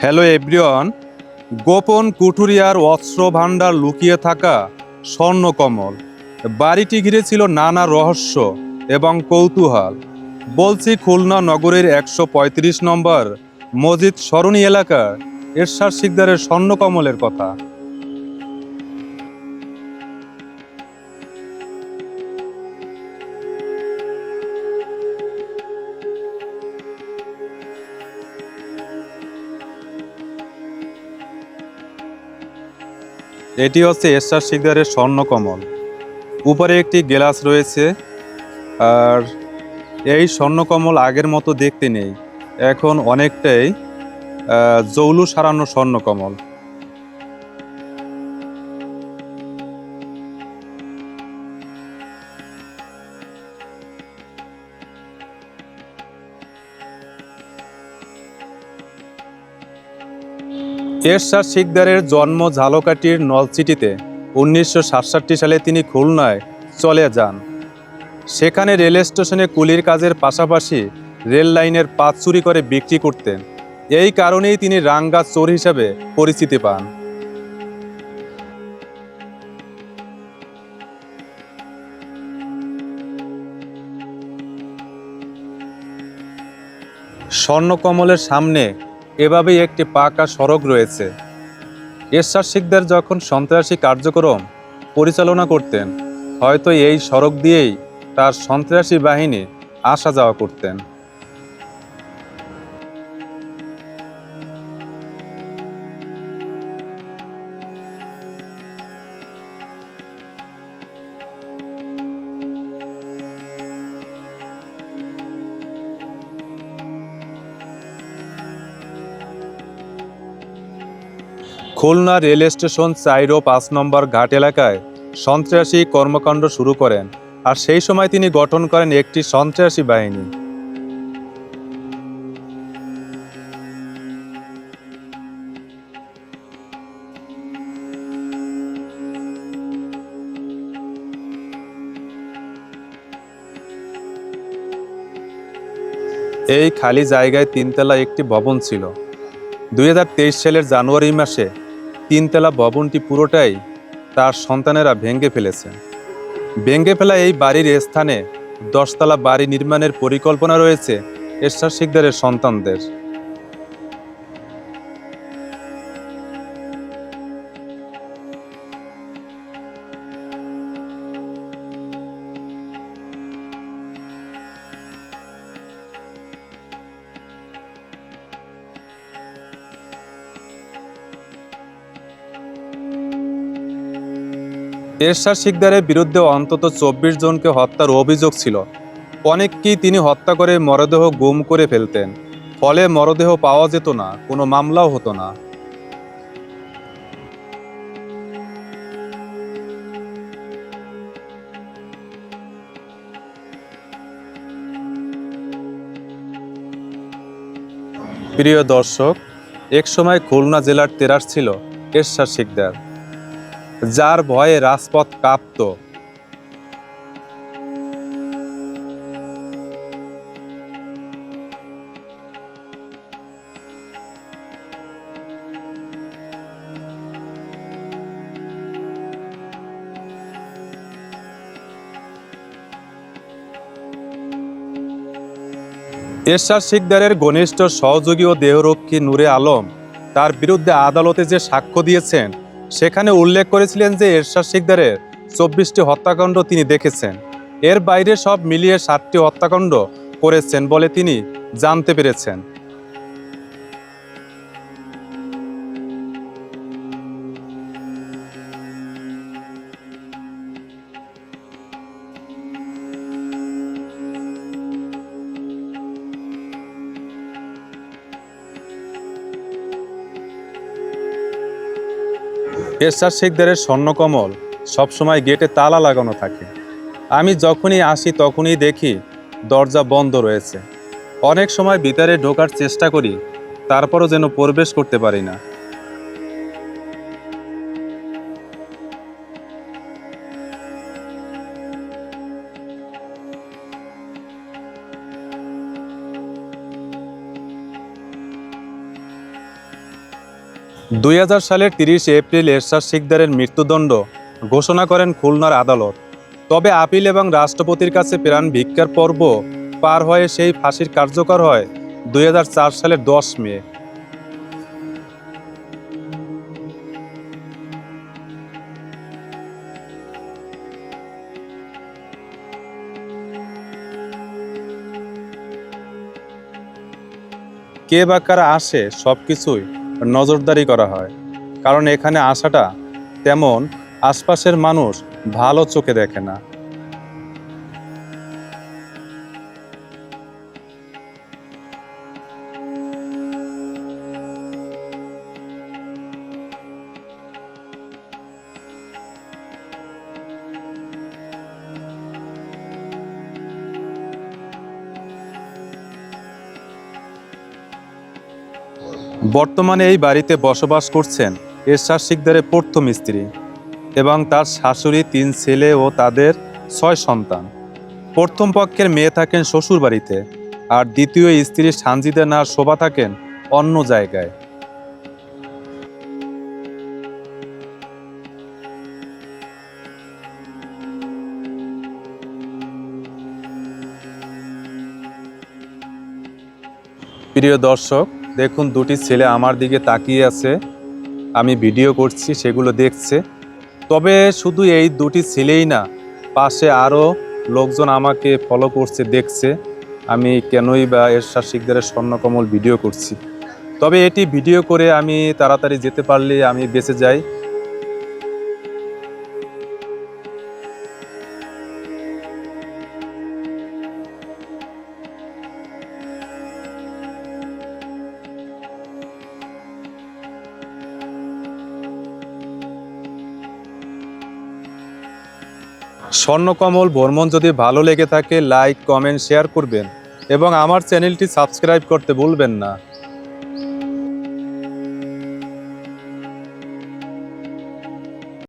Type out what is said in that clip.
Hello everyone, গোপন কুঠুরিয়ার অস্ত্র ভাণ্ডার লুকিয়ে থাকা স্বর্ণকমল। বাড়িটি ঘিরে ছিল নানা রহস্য এবং কৌতূহল। বলছি খুলনা নগরের একশো পঁয়ত্রিশ নম্বর মসজিদ সরণি এলাকার এরশাদ শিকদারের স্বর্ণকমলের কথা। এটি হচ্ছে এরশাদ শিকদারের স্বর্ণকমল। উপরে একটি গ্লাস রয়েছে, আর এই স্বর্ণকমল আগের মতো দেখতে নেই। এখন অনেকটাই জৌলু সারানো স্বর্ণকমল। এরশাদ শিকদারের জন্ম ঝালকাঠির নলছিটিতে উনিশশো সালে তিনি খুলনায় চলে যান। সেখানে রেল স্টেশনে কুলির কাজের পাশাপাশি রেল লাইনের পাত চুরি করে বিক্রি করতেন। এই কারণেই তিনি রাঙ্গা চোর হিসাবে পরিচিতি পান। স্বর্ণকমলের সামনে এভাবেই একটি পাকা সড়ক রয়েছে। এরশাদ শিকদার যখন সন্ত্রাসী কার্যক্রম পরিচালনা করতেন, হয়তো এই সড়ক দিয়েই তার সন্ত্রাসী বাহিনী আসা যাওয়া করতেন। খুলনা রেল স্টেশন ও পাঁচ নম্বর ঘাট এলাকায় সন্ত্রাসী কর্মকাণ্ড শুরু করেন আর সেই সময় তিনি গঠন করেন একটি সন্ত্রাসী বাহিনী। এই খালি জায়গায় তিনতলা একটি ভবন ছিল। দুই হাজার তেইশ সালের জানুয়ারি মাসে তিনতলা ভবনটি পুরোটাই তার সন্তানেরা ভেঙে ফেলেছে। ভেঙে ফেলা এই বাড়ির স্থানে দশতলা বাড়ি নির্মাণের পরিকল্পনা রয়েছে এরশাদ শিকদারের সন্তানদের। এরশাদ শিকদারের বিরুদ্ধে অন্তত চব্বিশ জনকে হত্যার অভিযোগ ছিল। অনেককেই তিনি হত্যা করে মরদেহ গুম করে ফেলতেন। ফলে মরদেহ পাওয়া যেত না, কোনো মামলাও হতো না। প্রিয় দর্শক একসময় খুলনা জেলার তেরাস ছিল এরশাদ শিকদার। যার ভয়ে রাজপথ কাঁপত। এরশাদ শিকদারের ঘনিষ্ঠ সহযোগী ও দেহরক্ষী নূরে আলম তার বিরুদ্ধে আদালতে যে সাক্ষ্য দিয়েছেন সেখানে উল্লেখ করেছিলেন যে এরশাদ শিকদারের চব্বিশটি হত্যাকাণ্ড তিনি দেখেছেন। এর বাইরে সব মিলিয়ে ষাটটি হত্যাকাণ্ড করেছেন বলে তিনি জানতে পেরেছেন। এরশাদ শেখদারের স্বর্ণকমল সবসময় গেটে তালা লাগানো থাকে। আমি যখনই আসি তখনই দেখি দরজা বন্ধ রয়েছে। অনেক সময় ভিতরে ঢোকার চেষ্টা করি, তারপরও যেন প্রবেশ করতে পারি না। দুই সালের তিরিশে এপ্রিল এরশাদ শিকদারের মৃত্যুদণ্ড ঘোষণা করেন খুলনার আদালত। তবে আপিল এবং রাষ্ট্রপতির কাছে প্রাণ ভিক্ষার পর্ব পার হয়ে সেই ফাঁসির কার্যকর হয় দুই সালের দশ মে। কে বা কারা আসে সব কিছুই নজরদারি করা হয়। কারণ এখানে আসাটা তেমন আশপাশের মানুষ ভালো চোখে দেখে না। বর্তমানে এই বাড়িতে বসবাস করছেন এরশাদ শিকদারের প্রথম স্ত্রী এবং তার শাশুড়ি, তিন ছেলে ও তাদের ছয় সন্তান। প্রথম পক্ষের মেয়ে থাকেন শ্বশুর বাড়িতে আর দ্বিতীয় স্ত্রী সানজিদা নার শোভা থাকেন অন্য জায়গায়। প্রিয় দর্শক দেখুন, দুটি ছেলে আমার দিকে তাকিয়ে আছে। আমি ভিডিও করছি, সেগুলো দেখছে। তবে শুধু এই দুটি ছেলেই না, পাশে আরও লোকজন আমাকে ফলো করছে, দেখছে। আমি কেনই বা এরশাদ শিকদারের স্বর্ণকমল ভিডিও করছি। তবে এটি ভিডিও করে আমি তাড়াতাড়ি যেতে পারলে আমি বেঁচে যাই। স্বর্ণকমল ভ্রমণ যদি ভালো লেগে থাকে লাইক কমেন্ট শেয়ার করবেন। এবং আমার চ্যানেলটি সাবস্ক্রাইব করতে ভুলবেন না।